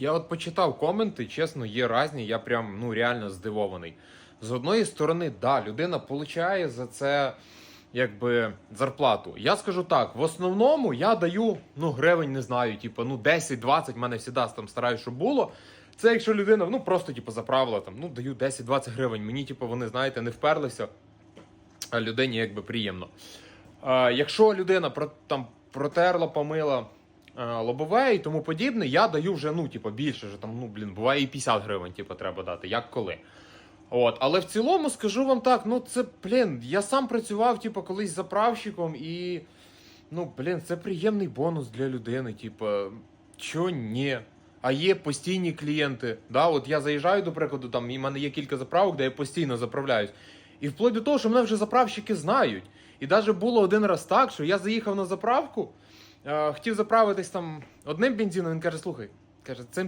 Я от почитав коменти, чесно, є різні, я прям ну реально здивований. З одної сторони, да, людина получає за це якби зарплату. Я скажу так: в основному я даю ну гривень, не знаю, типу, ну 10-20, в мене завжди там стараюсь, щоб було. Це якщо людина ну просто типу заправила там, ну даю 10-20 гривень. Мені, типу, вони, знаєте, не вперлися, а людині якби приємно. А, якщо людина про, там протерла, помила лобове і тому подібне, я даю вже ну, типу, більше. Вже, там, ну, блін, буває і 50 гривень, типу, треба дати, як коли. От, але в цілому скажу вам так, ну це, блін, я сам працював, типу, колись заправщиком, і ну, блін, це приємний бонус для людини. Типу, чо ні? А є постійні клієнти. Да, от я заїжджаю, до прикладу, там і в мене є кілька заправок, де я постійно заправляюсь. І вплоть до того, що мене вже заправщики знають. І навіть було один раз так, що я заїхав на заправку, е, хотів заправитись там одним бензином, він каже: слухай, каже, цим